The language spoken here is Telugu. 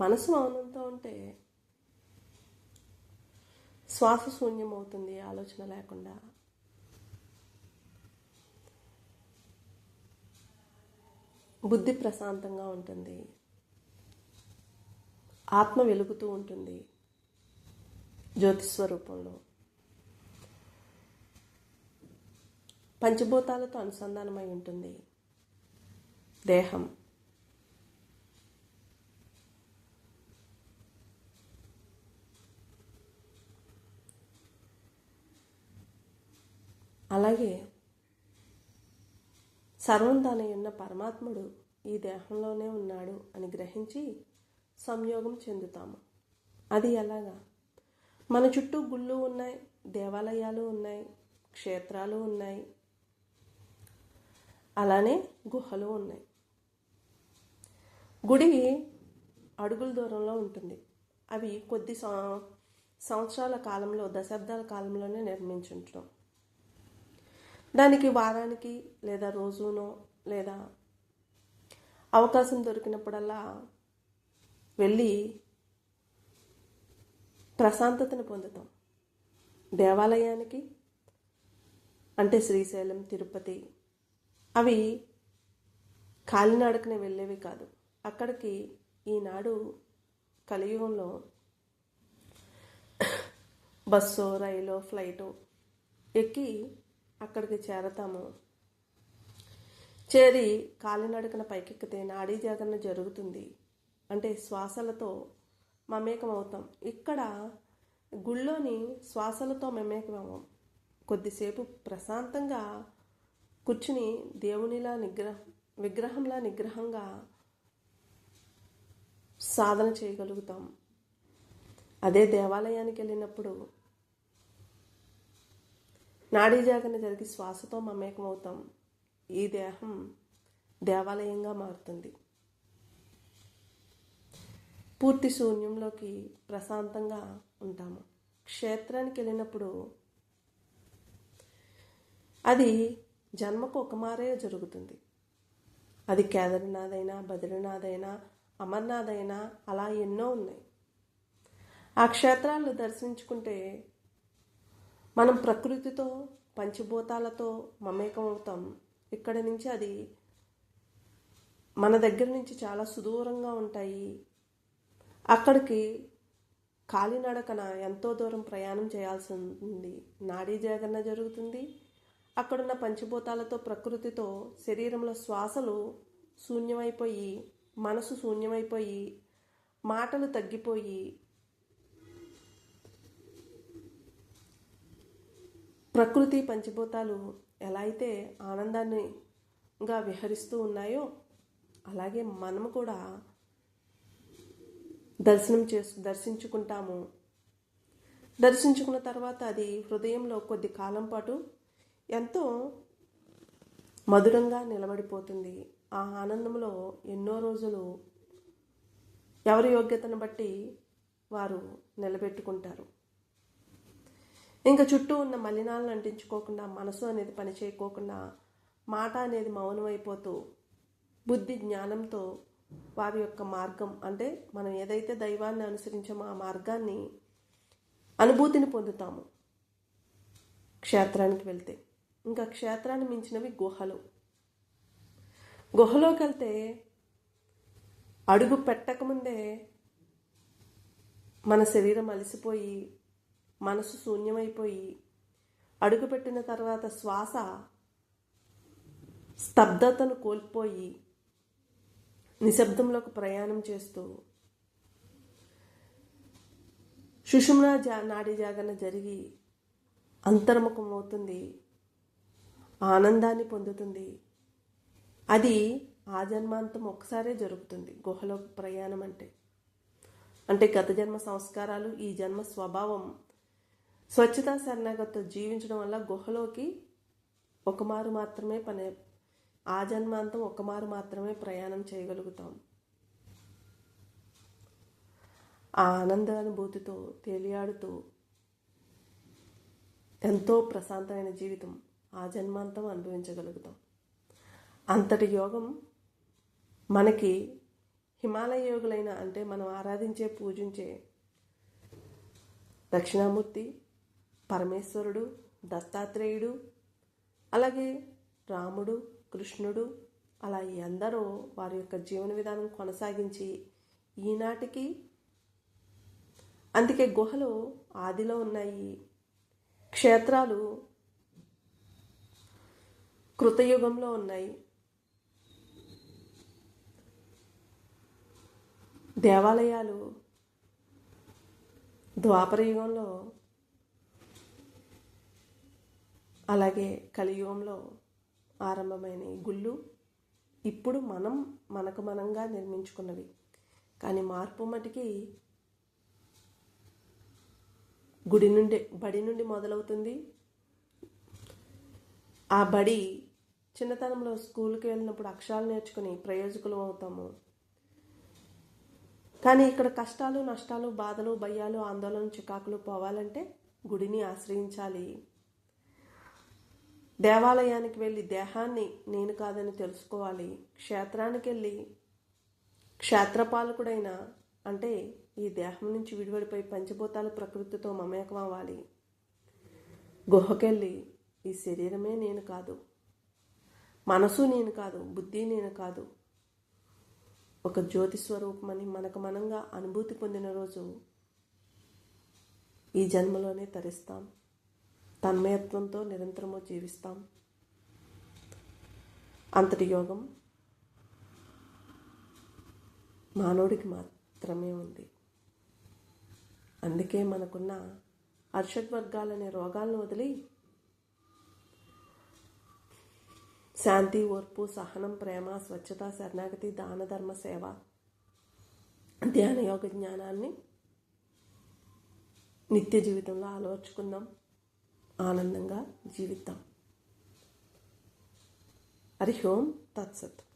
మనసు మౌనంతో ఉంటే శ్వాస శూన్యం అవుతుంది ఆలోచన లేకుండా. బుద్ధి ప్రశాంతంగా ఉంటుంది. ఆత్మ వెలుగుతూ ఉంటుంది. జ్యోతిస్వరూపంలో. పంచభూతాలతో అనుసంధానమై ఉంటుంది. దేహం. అలాగే సర్వం తానే ఉన్న పరమాత్ముడు ఈ దేహంలోనే ఉన్నాడు అని గ్రహించి సంయోగం చెందుతాము. అది ఎలాగా? మన చుట్టూ గుళ్ళు ఉన్నాయి దేవాలయాలు ఉన్నాయి క్షేత్రాలు ఉన్నాయి. అలానే గుహలు ఉన్నాయి. గుడి అడుగుల దూరంలో ఉంటుంది. అవి కొద్ది సంవత్సరాల కాలంలో దశాబ్దాల కాలంలోనే నిర్మించుంటాం. దానికి వారానికి లేదా రోజునో లేదా అవకాశం దొరికినప్పుడల్లా వెళ్ళి ప్రశాంతతను పొందుతాం. దేవాలయానికి అంటే శ్రీశైలం తిరుపతి అవి కాలినాడకనే వెళ్ళేవి కాదు. అక్కడికి ఈనాడు కలియుగంలో బస్సో రైలో ఫ్లైటో ఎక్కి అక్కడికి చేరతాము. చేరి కాలినడకన పైకెక్కితే నాడీ జాగరణ జరుగుతుంది. అంటే శ్వాసలతో మమేకం అవుతాం ఇక్కడ గుళ్ళోని శ్వాసలతో మమేకం అవ్వం కొద్దిసేపు ప్రశాంతంగా కూర్చుని దేవునిలా నిగ్రహ విగ్రహంలా నిగ్రహంగా సాధన చేయగలుగుతాం. అదే దేవాలయానికి వెళ్ళినప్పుడు నాడీ జాగరణ జరిగి శ్వాసతో మమేకమవుతాం. ఈ దేహం దేవాలయంగా మారుతుంది. పూర్తి శూన్యంలోకి ప్రశాంతంగా ఉంటాము. క్షేత్రానికి వెళ్ళినప్పుడు అది జన్మకు ఒక మారే జరుగుతుంది. అది కేదార్నాథ్ అయినా బద్రీనాథ్ అయినా అమర్నాథ్ అయినా అలా ఎన్నో ఉన్నాయి. ఆ క్షేత్రాలు దర్శించుకుంటే మనం ప్రకృతితో పంచభూతాలతో మమేకం అవుతాం. ఇక్కడి నుంచి అది మన దగ్గర నుంచి చాలా సుదూరంగా ఉంటాయి. అక్కడికి కాలినడకన ఎంతో దూరం ప్రయాణం చేయాల్సి ఉంది నాడీ జాగరణ జరుగుతుంది. అక్కడున్న పంచభూతాలతో ప్రకృతితో శరీరంలో శ్వాసలు శూన్యమైపోయి మనసు శూన్యమైపోయి మాటలు తగ్గిపోయి ప్రకృతి పంచభూతాలు ఎలా అయితే ఆనందాన్నిగా విహరిస్తూ ఉన్నాయో అలాగే మనము కూడా దర్శనం చేసు దర్శించుకుంటాము. దర్శించుకున్న తర్వాత అది హృదయంలో కొద్ది కాలం పాటు ఎంతో మధురంగా నిలబడిపోతుంది. ఆ ఆనందంలో ఎన్నో రోజులు ఎవరి యోగ్యతను బట్టి వారు నిలబెట్టుకుంటారు. ఇంకా చుట్టూ ఉన్న మలినాలను అంటించుకోకుండా మనసు అనేది పని చేయకోకుండా మాట అనేది మౌనమైపోతూ బుద్ధి జ్ఞానంతో వారి యొక్క మార్గం అంటే మనం ఏదైతే దైవాన్ని అనుసరించామో ఆ మార్గాన్ని అనుభూతిని పొందుతాము క్షేత్రానికి వెళ్తే. ఇంకా క్షేత్రాన్ని మించినవి గుహలు. గుహలోకి వెళ్తే అడుగు పెట్టకముందే మన శరీరం అలసిపోయి మనసు శూన్యమైపోయి అడుగుపెట్టిన తర్వాత శ్వాస స్తబ్దతను కోల్పోయి నిశ్శబ్దంలోకి ప్రయాణం చేస్తూ సుషుమ్నా జా నాడి జాగరణ జరిగి అంతర్ముఖం అవుతుంది. ఆనందాన్ని పొందుతుంది. అది ఆ జన్మాంతం ఒకసారే జరుగుతుంది. గుహలోకి ప్రయాణం అంటే. అంటే గత జన్మ సంస్కారాలు ఈ జన్మ స్వభావం స్వచ్ఛతా శరణాగత జీవించడం వల్ల గుహలోకి ఒక మారు మాత్రమే పని ఆ జన్మాంతం ఒక మారు మాత్రమే ప్రయాణం చేయగలుగుతాం. ఆ ఆనందానుభూతితో తేలియాడుతూ ఎంతో ప్రశాంతమైన జీవితం ఆ జన్మాంతం అనుభవించగలుగుతాం. అంతటి యోగం మనకి హిమాలయ యోగులైన అంటే మనం ఆరాధించే పూజించే దక్షిణామూర్తి పరమేశ్వరుడు దత్తాత్రేయుడు అలాగే రాముడు కృష్ణుడు అలా ఎందరో వారి యొక్క జీవన విధానం కొనసాగించి ఈనాటికి అందుకే గుహలు ఆదిలో ఉన్నాయి. క్షేత్రాలు కృతయుగంలో ఉన్నాయి. దేవాలయాలు ద్వాపర అలాగే కలియుగంలో ఆరంభమైన ఈ గుళ్ళు ఇప్పుడు మనం మనకు మనంగా నిర్మించుకున్నవి. కానీ మార్పు మటుకి గుడి నుండి బడి నుండి మొదలవుతుంది. ఆ బడి చిన్నతనంలో స్కూల్కి వెళ్ళినప్పుడు అక్షరాలు నేర్చుకుని ప్రయోజకులు అవుతాము. కానీ ఇక్కడ కష్టాలు నష్టాలు బాధలు భయాలు ఆందోళన చికాకులు పోవాలంటే గుడిని ఆశ్రయించాలి. దేవాలయానికి వెళ్ళి దేహాన్ని నేను కాదని తెలుసుకోవాలి క్షేత్రానికి వెళ్ళి క్షేత్రపాలకుడైన అంటే ఈ దేహం నుంచి విడివడిపోయి పంచభూతాలు ప్రకృతితో మమేకం అవ్వాలి గుహకెళ్ళి ఈ శరీరమే నేను కాదు మనసు నేను కాదు బుద్ధి నేను కాదు. ఒక జ్యోతి స్వరూపమని మనకు మనంగా అనుభూతి పొందిన రోజు ఈ జన్మలోనే తరిస్తాం. తన్మయత్వంతో నిరంతరము జీవిస్తాం. అంతటి యోగం మానవుడికి మాత్రమే ఉంది. అందుకే మనకున్న అర్షడ్ వర్గాలనే రోగాలను వదిలి శాంతి ఓర్పు సహనం ప్రేమ స్వచ్ఛత శరణాగతి దాన ధర్మ సేవ ధ్యాన యోగ జ్ఞానాన్ని నిత్య జీవితంలో ఆలోచుకుందాం ఆనందంగా జీవిద్దాం. హరి ఓం తత్సత్.